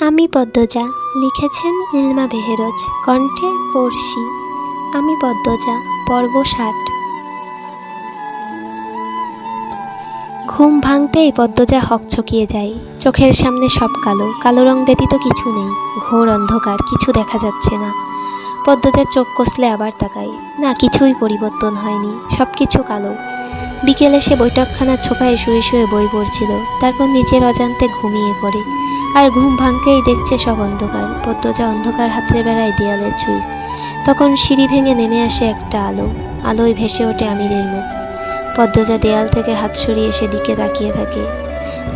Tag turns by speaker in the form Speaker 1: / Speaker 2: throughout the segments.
Speaker 1: আমি পদ্মজা, লিখেছেন ইলমা বেহেরজ, কণ্ঠে পড়শি। আমি পদ্মজা, পর্ব ষাট। ঘুম ভাঙতেই পদ্মজা হকচকিয়ে যায়। চোখের সামনে সব কালো কালো রং ব্যতীত কিছু নেই। ঘোর অন্ধকার, কিছু দেখা যাচ্ছে না। পদ্মজার চোখ কষলে আবার তাকায় না, কিছুই পরিবর্তন হয়নি। সব কিছু কালো। বিকেলে সে বৈঠকখানার ছোপায় শুয়ে শুয়ে বই পড়ছিল। তারপর নিজের অজান্তে ঘুমিয়ে পড়ে। আর ঘুম ভাঙতেই দেখছে সব অন্ধকার। পদ্মজা অন্ধকার হাতড়ে বেড়ায় দেয়ালের ছুঁইস তখন সিঁড়ি ভেঙে নেমে আসে একটা আলো। আলোয় ভেসে ওঠে আমিরের মুখ। পদ্মজা দেয়াল থেকে হাত সরিয়ে সেদিকে তাকিয়ে থাকে।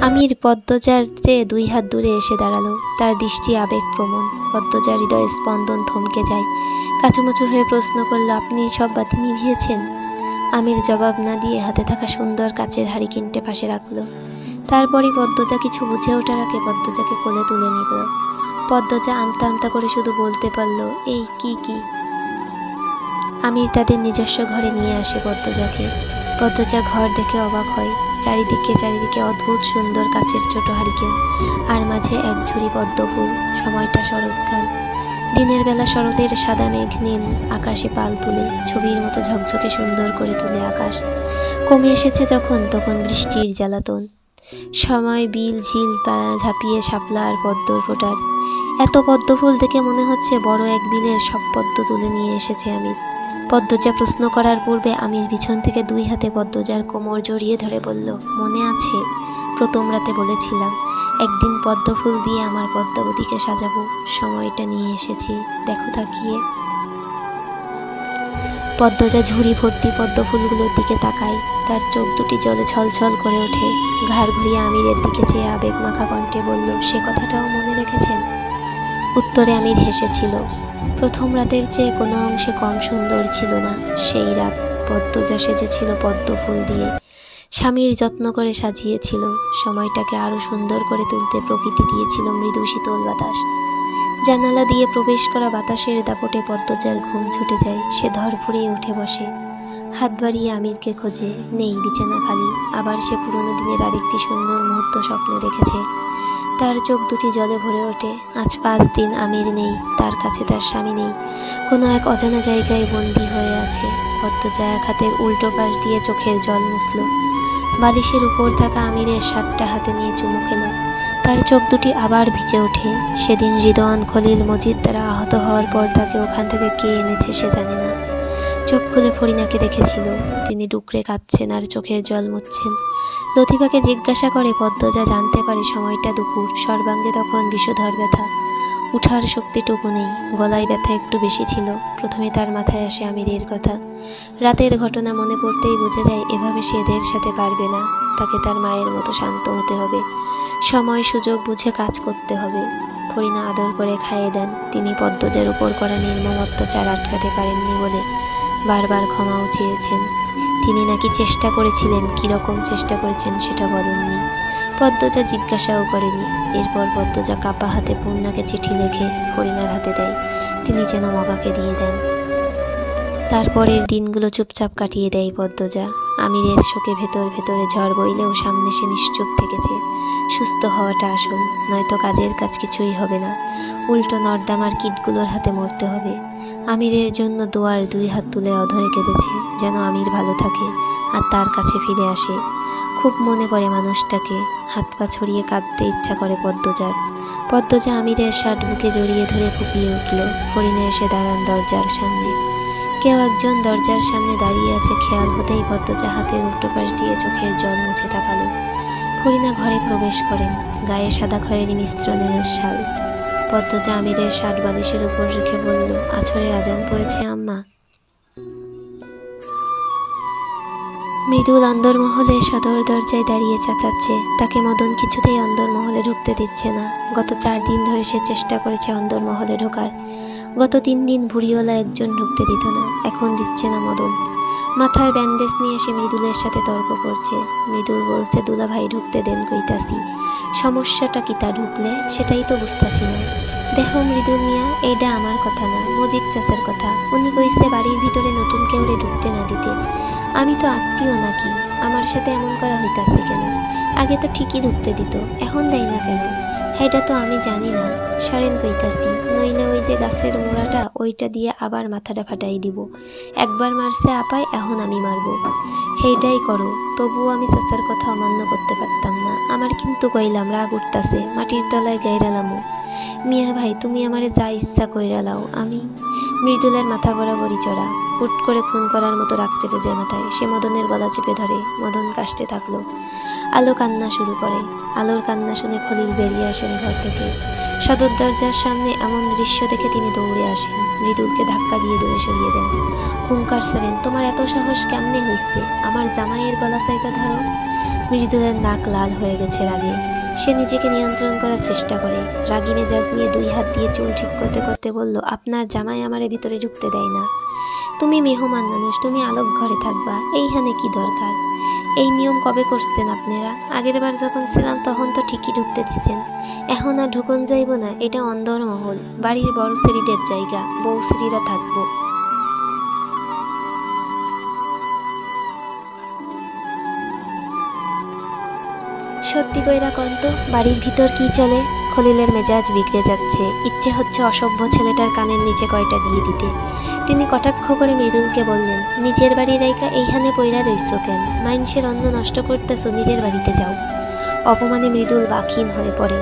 Speaker 1: আমির পদ্মজার চেয়ে দুই হাত দূরে এসে দাঁড়াল। তার দৃষ্টি আবেগপ্রবণ। পদ্মজার হৃদয় স্পন্দন থমকে যায়। কাচুমাচু হয়ে প্রশ্ন করল, আপনি সব বাতি নিভিয়েছেন? আমির জবাব না দিয়ে হাতে থাকা সুন্দর কাচের হাড়ি কিনতে পাশে রাখল। তারপরই পদ্মজা কিছু বুঝে ওঠার আগে পদ্মজাকে কোলে তুলে নিল। পদ্মজা আমতা আমতা করে শুধু বলতে পারল, এই কি কি? আমির তাদের নিজস্ব ঘরে নিয়ে আসে পদ্মজাকে। পদ্মজা ঘর দেখে অবাক হয়। চারিদিকে চারিদিকে অদ্ভুত সুন্দর কাচের ছোট হারিকেন, আর মাঝে এক ঝুড়ি পদ্ম ফুল সময়টা শরৎকাল। দিনের বেলা শরতের সাদা মেঘ নীল, আকাশে পাল তুলে, ছবির মতো ঝকঝকে সুন্দর করে তুলে আকাশ। কমে এসেছে যখন, তখন বৃষ্টির জ্বালাতন। সময় বিল, ঝিল ঝাঁপিয়ে শাপলা আর পদ্মর ফোটার। এত পদ্ম ফুল দেখে মনে হচ্ছে বড় এক বিলের সব পদ্ম তুলে নিয়ে এসেছে আমি পদ্মজা প্রশ্ন করার পূর্বে আমির পিছন থেকে দুই হাতে পদ্মজার কোমর জড়িয়ে ধরে বলল, মনে আছে? প্রথম রাতে বলেছিলাম, একদিন পদ্ম ফুল দিয়ে আমার পদ্মাবতীকে সাজাবো। সময়টা নিয়ে এসেছি। দেখো তাকিয়ে। পদ্মজা ঝুড়ি ভর্তি পদ্ম ফুলগুলোর দিকে তাকায়। তার চোখ দুটি জলে ছলছল করে ওঠে। ঘাড় ঘুরিয়ে আমিরের দিকে চেয়ে আবেগ মাখা কণ্ঠে বলল, সে কথাটাও মনে রেখেছেন? উত্তরে আমির হেসেছিল, প্রথম রাতের চেয়ে কোনো অংশে কম সুন্দর ছিল না। সেই রাত পদ্মজা সেজেছিল পদ্ম ফুল দিয়ে। স্বামীর যত্ন করে সাজিয়েছিল। সময়টাকে আরও সুন্দর করে তুলতে প্রকৃতি দিয়েছিল মৃদু শীতল বাতাস। জানালা দিয়ে প্রবেশ করা বাতাসের দাপটে পদ্মজার ঘুম ছুটে যায়। সে ধরফড়িয়ে উঠে বসে। হাত বাড়িয়ে আমিরকে খোঁজে। নেই, বিছানা খালি। আবার সে পুরনো দিনের আরেকটি সুন্দর মুহূর্ত স্বপ্নে দেখেছে। তার চোখ দুটি জলে ভরে ওঠে। আজ পাঁচ দিন আমির নেই, তার কাছে তার স্বামী নেই। কোনো এক অজানা জায়গায় বন্দি হয়ে আছে। পদ্মজা এক হাতের উল্টো পাশ দিয়ে চোখের জল মুছল। বালিশের উপর থাকা আমিরের শার্টটা হাতে নিয়ে চুমু খেল। তার চোখ দুটি আবার ভিজে ওঠে। সেদিন হৃদয়ান খলিল মজিদ তারা আহত হওয়ার পর তাকে ওখান থেকে কে এনেছে সে জানে না। চোখ খুলে ফরিনাকে দেখেছিল। তিনি ডুকরে কাঁদছেন আর চোখের জল মুছছেন। লতিফাকে জিজ্ঞাসা করে, পদ্মজা জানতে পারে সময়টা দুপুর। সর্বাঙ্গে তখন বিষধর ব্যথা। উঠার শক্তিটুকু নেই। গলায় ব্যথা একটু বেশি ছিল। প্রথমে তার মাথায় আসে আমিরের কথা। রাতের ঘটনা মনে পড়তেই বোঝা যায়, এভাবে সে এদের সাথে পারবে না। তাকে তার মায়ের মতো শান্ত হতে হবে। সময় সুযোগ বুঝে কাজ করতে হবে। ফরিনা আদর করে খাইয়ে দেন। তিনি পদ্মজার উপর করা নির্মম অত্যাচার আটকাতে পারেননি বলে বারবার ক্ষমাও চেয়েছেন। তিনি নাকি চেষ্টা করেছিলেন কীরকম চেষ্টা করেছেন সেটা বলেননি। পদ্মজা জিজ্ঞাসাও করেনি এরপর পদ্মজা কাপা হাতে পূর্ণাকে চিঠি লিখে ফরিনার হাতে দেয়। তিনি যেন মগাকে দিয়ে দেন। তারপরের দিনগুলো চুপচাপ কাটিয়ে দেয় পদ্মজা। আমিরের শোকে ভেতর ভেতরে ঝড় বইলেও সামনে সে নিশ্চুপ থেকেছে। সুস্থ হওয়াটা আসল, নয়তো কাজের কাজ কিছুই হবে না। উল্টো নর্দামার কিটগুলোর হাতে মরতে হবে। আমিরের জন্য দোয়ার দুই হাত তুলে অধরে কেঁদেছে, যেন আমির ভালো থাকে আর তার কাছে ফিরে আসে। খুব মনে পড়ে মানুষটাকে, হাত পা ছড়িয়ে কাঁদতে ইচ্ছা করে পদ্মজার। পদ্মজা আমিরের শার্ট বুকে জড়িয়ে ধরে ফুপিয়ে উঠল। ফরিনে এসে দাঁড়ান দরজার সামনে। কেউ একজন দরজার সামনে দাঁড়িয়ে আছে, খেয়াল হতেই পদ্মজা হাতের উল্টো পাশ দিয়ে চোখের জল মুছে তাকালো। ফরিনা ঘরে প্রবেশ করেন, গায়ে সাদা খয়েরি মিশ্রণের শাল। পদ্মজা আমিরের শার্ট বালিশের উপর রেখে বলল আছরের আজান পড়েছে, আম্মা। মৃদুল অন্দরমহলে সদর দরজায় দাঁড়িয়ে চাচাচ্ছে। তাকে মদন কিছুতেই অন্দরমহলে ঢুকতে দিচ্ছে না। গত চার দিন ধরে সে চেষ্টা করেছে অন্দরমহলে ঢোকার। গত তিন দিন ভুড়িওয়ালা একজন ঢুকতে দিত না। এখন দিচ্ছে না মদন। মাথায় ব্যান্ডেজ নিয়ে সে মৃদুলের সাথে তর্ক করছে। মৃদুল বলছে দুলা ভাই ঢুকতে দেন কইতাছি। সমস্যাটা কি তা ঢুকলে? সেটাই তো বুঝতাছি না। দেখো মৃদুল মিয়া এইটা আমার কথা না, মজিদ চাচার কথা। উনি কইছে, বাড়ির ভিতরে নতুন কেউরে ঢুকতে না দিতে। আমি তো আত্মীয় নাকি, আমার সাথে এমন করা হইতাছে কেন? আগে তো ঠিকই ঢুকতে দিত, এখন দেয় না কেন? সেইটা তো আমি জানি না সরেন কইতাছি। নইলে ওই যে গাছের মোড়াটা, ওইটা দিয়ে আবার মাথাটা ফাটাই দিব। একবার মারছে আপায় এখন আমি মারবো। সেইটাই করো, তবুও আমি চাচার কথা অমান্য করতে পারতাম না। আমার কিন্তু কইলাম, রাগ উঠতাছে, মাটির তলায় গাইরালামো মিয়া ভাই, তুমি আমারে যা ইচ্ছা কইরা লাও। আমি মৃদুলের মাথা বরাবরই চড়া। হুট করে খুন করার মতো রাগ চেপে যায় মাথায়। সে মদনের গলা চেপে ধরে। মদন কাশতে থাকল। আলো কান্না শুরু করে। আলোর কান্না শুনে খলিল বেরিয়ে আসেন ঘর থেকে। সদর দরজার সামনে এমন দৃশ্য দেখে তিনি দৌড়ে আসেন। মৃদুলকে ধাক্কা দিয়ে দূরে সরিয়ে দেন। হুঙ্কার সারেন তোমার এত সাহস কেমনে হইছে? আমার জামাইয়ের গলা চাইপা ধরো। মৃদুলের নাক লাল হয়ে গেছে রাগে। সে নিজেকে নিয়ন্ত্রণ করার চেষ্টা করে। রাগি মেজাজ নিয়ে দুই হাত দিয়ে চুল ঠিক করতে করতে বলল, আপনার জামাই আমারে ভিতরে ঢুকতে দেয় না। তুমি মেহমান মানুষ, তুমি আলোক ঘরে থাকবা। এইখানে কি দরকার? এই নিয়ম কবে করছেন আপনারা? আগের বার যখন ছিলাম তখন তো ঠিকই ঢুকতে দিচ্ছেন এখন আর ঢুকন যাইব না, এটা অন্দর মহল। বাড়ির বড় শ্রীদের জায়গা, বউ শ্রীরা থাকব। সত্যি কইরা কন্ত বাড়ির ভিতর কি চলে? খলিলের মেজাজ বিগড়ে যাচ্ছে। ইচ্ছে হচ্ছে অসভ্য ছেলেটার কানের নিচে কয়টা দিয়ে দিতে। তিনি কটাক্ষ করে মৃদুলকে বললেন, নিজের বাড়ির রাইকা এইখানে পইরা রইছ কেন? মাইনসের অন্ন নষ্ট করতেছো, নিজের বাড়িতে যাও। অপমানে মৃদুল বাক্ষীণ হয়ে পড়ে।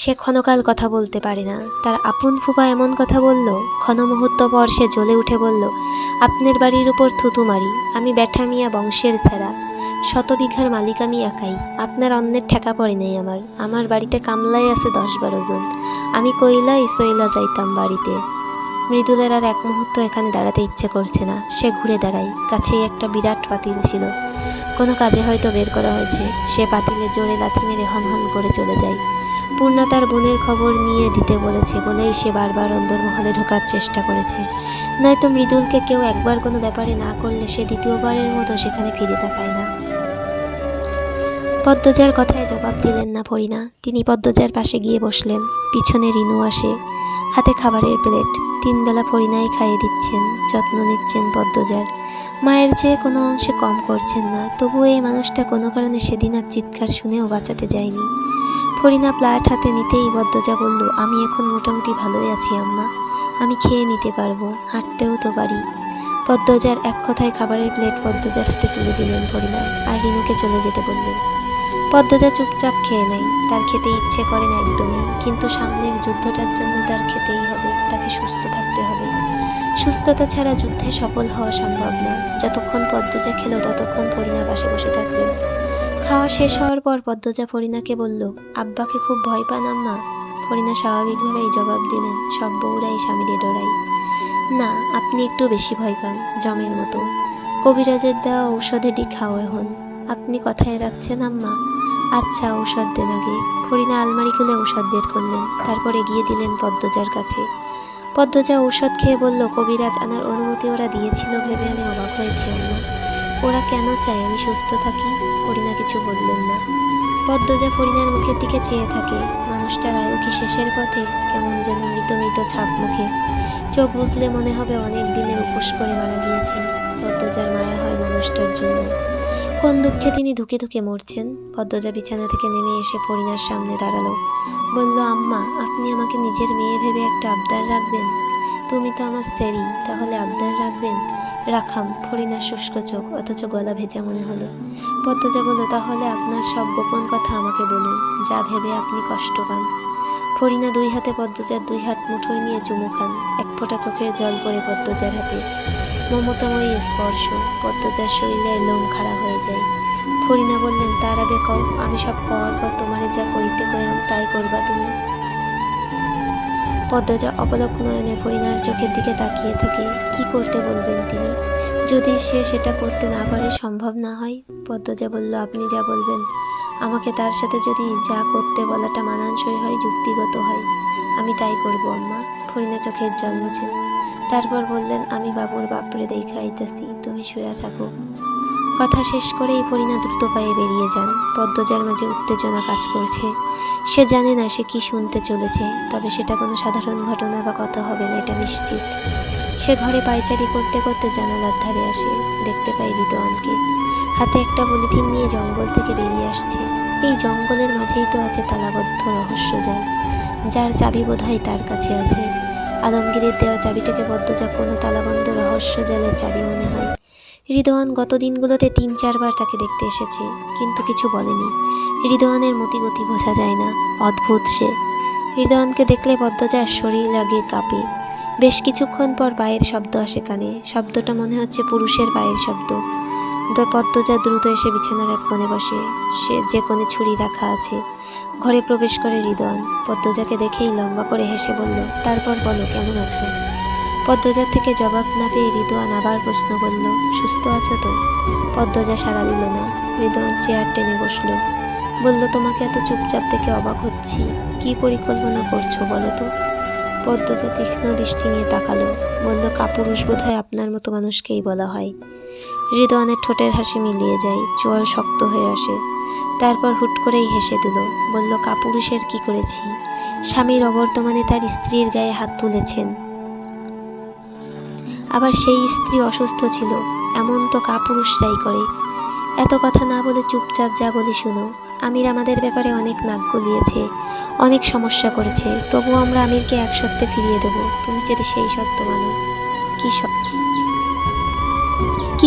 Speaker 1: সে ক্ষণকাল কথা বলতে পারে না। তার আপন ফুপা এমন কথা বলল ক্ষণ মুহূর্ত পর সে জ্বলে উঠে বলল, আপনার বাড়ির উপর থুতু মারি, আমি ব্যাঠা মিয়া বংশের ছাড়া শত বিঘার মালিক আমি একাই। আপনার অন্যের ঠেকা পড়ে নেই আমার। আমার বাড়িতে কামলাই আছে দশ বারো জন। আমি কইলা ইসইলা যাইতাম বাড়িতে। মৃদুলের আর এক মুহূর্ত এখানে দাঁড়াতে ইচ্ছে করছে না। সে ঘুরে দাঁড়ায়। কাছেই একটা বিরাট পাতিল ছিল। কোনো কাজে হয়তো বের করা হয়েছে। সে পাতিলে জোরে লাথি মেরে হন হন করে চলে যায়। পূর্ণা তার বোনের খবর নিয়ে দিতে বলেছে বলেই সে বারবার অন্দরমহলে ঢোকার চেষ্টা করেছে। নয়তো মৃদুলকে কেউ একবার কোনো ব্যাপারে না করলে সে দ্বিতীয়বারের মতো সেখানে ফিরে তাকায় না। পদ্মজার কথায় জবাব দিলেন না পরিনা তিনি পদ্মজার পাশে গিয়ে বসলেন। পিছনে রিনু আসে। হাতে খাবারের প্লেট। তিনবেলা পরিনাই খাইয়ে দিচ্ছেন, যত্ন নিচ্ছেন পদ্মজার। মায়ের চেয়ে কোনো অংশে কম করছেন না। তবুও এই মানুষটা কোনো কারণে সেদিন আর চিৎকার শুনেও বাঁচাতে যায়নি। ফরিনা প্লাট হাতে নিতেই পদ্মজা বলল, আমি এখন মোটামুটি ভালোই আছি, আম্মা। আমি খেয়ে নিতে পারব। হাঁটতেও তো পারি। পদ্মজার এক কথায় খাবারের প্লেট পদ্মজার হাতে তুলে দিলেন পরিণাম আর রিনুকে চলে যেতে বললেন। পদ্মজা চুপচাপ খেয়ে নেয়। তার খেতে ইচ্ছে করে না একদমই। কিন্তু সামনের যুদ্ধটার জন্য তার খেতেই হবে। তাকে সুস্থ থাকতে হবে। সুস্থতা ছাড়া যুদ্ধে সফল হওয়া সম্ভব না। যতক্ষণ পদ্মজা খেল, ততক্ষণ পরিণা পাশে বসে থাকলেন খাওয়া শেষ হওয়ার পর পদ্মজা ফরিনাকে বলল, আব্বাকে খুব ভয় পান আম্মা? ফরিনা স্বাভাবিকভাবেই জবাব দিলেন, সব বউরাই স্বামীরে ডরাই না, আপনি একটু বেশি ভয় পান, জমের মতো। কবিরাজের দেওয়া ঔষধেরই খাও এখন। আপনি কথায় রাখছেন, আম্মা। আচ্ছা ঔষধ দেন আগে। ফরিনা আলমারি খুলে ঔষধ বের করলেন। তারপর এগিয়ে দিলেন পদ্মজার কাছে। পদ্মজা ঔষধ খেয়ে বলল, কবিরাজ আনার অনুমতি ওরা দিয়েছিল ভেবে আমি অবাক হয়েছি, আম্মা। ওরা কেন চায় আমি সুস্থ থাকি? ফরিনা কিছু বললেন না। পদ্মজা ফরিনার মুখের দিকে চেয়ে থাকে, মানুষটার আয়ু কি শেষের পথে? কেমন যেন মৃত মৃত ছাপ মুখে। চোখ বুঝলে মনে হবে অনেক দিনের উপোস করে মারা গিয়েছেন। পদ্মজার মায়া হয় মানুষটার জন্য। কোন দুঃখে তিনি ধুকে ধুকে মরছেন? পদ্মজা বিছানা থেকে নেমে এসে ফরিনার সামনে দাঁড়াল। বলল, আম্মা, আপনি আমাকে নিজের মেয়ে ভেবে একটা আবদার রাখবেন? তুমি তো আমার স্যারি তাহলে আবদার রাখবেন? রাখাম ফরিনার শুষ্ক চোখ, অথচ গলা ভেজা মনে হলো। পদ্মজা বলল, তাহলে আপনার সব গোপন কথা আমাকে বলুন, যা ভেবে আপনি কষ্ট পান। ফরিনা দুই হাতে পদ্মজার দুই হাত মুঠোয় নিয়ে চুমু খান, এক ফোঁটা চোখের জল পড়ে পদ্মজার হাতে। মমতাময়ী স্পর্শ, পদ্মজার শরীরের লোম খাড়া হয়ে যায়। ফরিনা বললেন, তার আগে কও, আমি সব কওয়ার পর তোমারে যা করিতে কয়াম তাই করবা তুমি? পদ্মজা অপলক নয়নে ফরিনার চোখের দিকে তাকিয়ে থাকে, কি করতে বলবেন তিনি? যদি সে সেটা করতে না পারে, সম্ভব না হয়? পদ্মজা বলল, আপনি যা বলবেন। আমাকে তার সাথে যদি যা করতে বলাটা মানানসই হয়, যুক্তিগত হয়, আমি তাই করব, আম্মা। ফরিনা চোখের জল মুছেন তারপর বললেন, আমি বাবুর বাপরে দেখে আইতেছি তুমি শুয়ে থাকো। কথা শেষ করেই পরিণা দ্রুত পায়ে বেরিয়ে যান। পদ্মজার মাঝে উত্তেজনা কাজ করছে। সে জানে না সে কি শুনতে চলেছে, তবে সেটা কোনো সাধারণ ঘটনা বা কথা হবে না, এটা নিশ্চিত। সে ঘরে পায়চারি করতে করতে জানালার ধারে আসে, দেখতে পাই রিদওয়ানকে হাতে একটা পলিথিন নিয়ে জঙ্গল থেকে বেরিয়ে আসছে। এই জঙ্গলের মাঝেই তো আছে তালাবদ্ধ রহস্যজাল, যার চাবি বোধ হয় তার কাছে আছে। আলমগীরের দেওয়া চাবিটাকে বদ্ধ যা কোনো তালাবন্ধ রহস্যজালের চাবি মনে হয়। হৃদওয়ান গত দিনগুলোতে তিন, চারবার তাকে দেখতে এসেছে, কিন্তু কিছু বলেনি। হৃদওয়ানের মতিগতি বোঝা যায় না, অদ্ভুত সে। হৃদওয়ানকে দেখলে পদ্মজার শরীর লাগে কাঁপে। বেশ কিছুক্ষণ পর পায়ের শব্দ আসে কানে, শব্দটা মনে হচ্ছে পুরুষের পায়ের শব্দ। পদ্মজা দ্রুত এসে বিছানার এক কোণে বসে। সে যে কোণে ছুরি রাখা আছে, ঘরে প্রবেশ করে হৃদয়ন পদ্মজাকে দেখেই লম্বা করে হেসে বলল, তারপর বলো, কেমন আছো? পদ্মজার থেকে জবাব না পেয়ে হৃদয়ান আবার প্রশ্ন করল, সুস্থ আছো তো? পদ্মজা সাড়া দিল না। হৃদয়ন চেয়ার টেনে বসল। বলল, তোমাকে এত চুপচাপ দেখে অবাক হচ্ছি। কি পরিকল্পনা করছ বলো তো? পদ্মজা তীক্ষ্ণ দৃষ্টি নিয়ে তাকালো। বলল, কাপুরুষ বোধ হয় আপনার মতো মানুষকেই বলা হয়। হৃদয়নের ঠোঁটের হাসি মিলিয়ে যায়, চোয়াল শক্ত হয়ে আসে। তারপর হুট করেই হেসে দিল, বলল, কাপুরুষের কি করেছি? স্বামীর অবর্তমানে তার স্ত্রীর গায়ে হাত তুলেছেন। আবার সেই স্ত্রী অসুস্থ ছিল, এমন তো কাপুরুষরাই করে। এত কথা না বলে চুপচাপ যা বলি শুনো। আমির আমাদের ব্যাপারে অনেক নাক গলিয়েছে, অনেক সমস্যা করেছে, তবুও আমরা আমিরকে এক সত্যে ফিরিয়ে দেব। তুমি যদি সেই সত্য মানো, কি সত্য?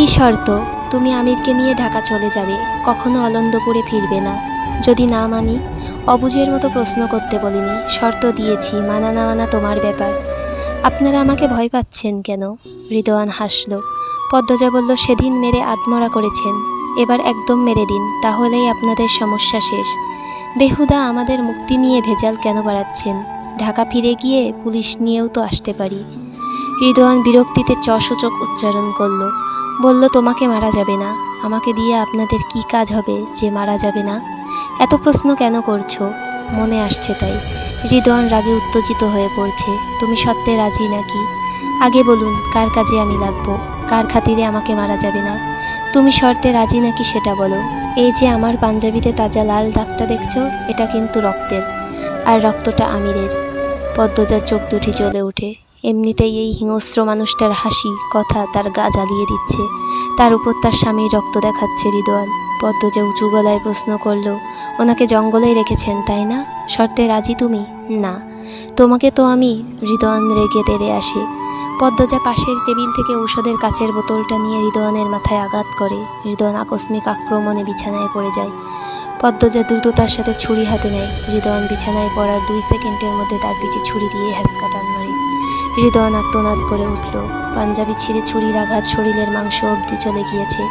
Speaker 1: কি শর্ত? তুমি আমিরকে নিয়ে ঢাকা চলে যাবে। কখনো অলন্দপুরে ফিরবে না। যদি না মানি, অবুঝের মতো প্রশ্ন করতে বলিনি। শর্ত দিয়েছি, মানা না মানা তোমার ব্যাপার। আপনারা আমাকে ভয় পাচ্ছেন কেন? হৃদয়ান হাসল। পদ্মজা বলল, সেদিন মেরে আত্মরা করেছেন। এবার একদম মেরে দিন, তাহলেই আপনাদের সমস্যা শেষ। বেহুদা আমাদের মুক্তি নিয়ে ভেজাল কেন বাড়াচ্ছেন? ঢাকা ফিরে গিয়ে পুলিশ নিয়েও তো আসতে পারি। হৃদয়ান বিরক্তিতে চসূচক উচ্চারণ করল। বলল, তোমাকে মারা যাবে না। আমাকে দিয়ে আপনাদের কি কাজ হবে যে মারা যাবে না? এত প্রশ্ন কেন করছ? মনে আসছে তাই। হৃদয়ন রাগে উত্তেজিত হয়ে পড়ছে। তুমি সত্যে রাজি নাকি? আগে বলুন, কার কাজে আমি লাগবো? কার খাতিরে আমাকে মারা যাবে না? তুমি শর্তে রাজি নাকি সেটা বলো। এই যে আমার পাঞ্জাবিতে তাজা লাল দাগটা দেখছ, এটা কিন্তু রক্তের। আর রক্তটা আমিরের। পদ্মজার চোখ দুটি জ্বলে ওঠে এমনিতেই এই হিংস্র মানুষটার হাসি, কথা তার গা জ্বালিয়ে দিচ্ছে। তার উপর তার স্বামীর রক্ত দেখাচ্ছে হৃদয়ান পদ্মজা উঁচু গলায় প্রশ্ন করল, ওনাকে জঙ্গলেই রেখেছেন, তাই না? শর্তে রাজি তুমি? না। তোমাকে তো আমি হৃদয়ান রেগে তেড়ে আসে। পদ্মজা পাশের টেবিল থেকে ঔষধের কাচের বোতলটা নিয়ে হৃদয়নের মাথায় আঘাত করে, হৃদয়ন আকস্মিক আক্রমণে বিছানায় পড়ে যায়। পদ্মজা দ্রুততার সাথে ছুরি হাতে নেয়, হৃদয়ন বিছানায় পড়ার দুই সেকেন্ডের মধ্যে তার পিঠে ছুরি দিয়ে হ্যাসকা টান মারে হৃদয়ন আত্মনাদ করে উঠল। পাঞ্জাবি ছিঁড়ে ছুরির আঘাত শরীরের মাংস অবধি চলে গিয়েছে।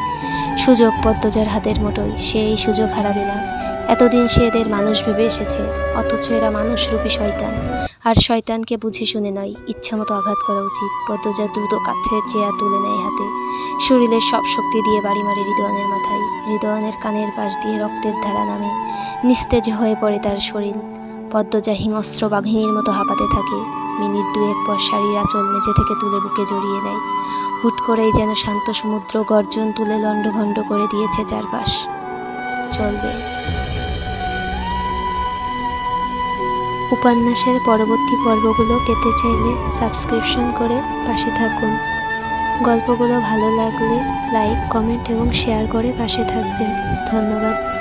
Speaker 1: সুযোগ পদ্মজার হাতের মুঠোয় সে এই সুযোগ হারাবে না। এতদিন সে এদের মানুষ ভেবে এসেছে, অথচ এরা মানুষরূপী শয়তান। আর শয়তানকে বুঝে শুনে নয় ইচ্ছামতো আঘাত করা উচিত। পদ্মজা দ্রুত কাত্রের চেয়ার তুলে নেয় হাতে। শরীরের সব শক্তি দিয়ে বাড়ি মারে হৃদয়নের মাথায়। হৃদয়নের কানের পাশ দিয়ে রক্তের ধারা নামে। নিস্তেজ হয়ে পড়ে তার শরীর। পদ্মজা হিংস্র বাঘিনীর মতো হাঁপাতে থাকে। মিনিট দুয়েক পর শাড়ির আঁচল মেঝে থেকে তুলে বুকে জড়িয়ে নেয়। হুট করেই যেন শান্ত সমুদ্র গর্জন তুলে লণ্ডভণ্ড করে দিয়েছে চারপাশ। চলবে। উপন্যাসের পরবর্তী পর্বগুলো পেতে চাইলে সাবস্ক্রিপশন করে পাশে থাকুন। গল্পগুলো ভালো লাগলে লাইক, কমেন্ট এবং শেয়ার করে পাশে থাকবেন। ধন্যবাদ।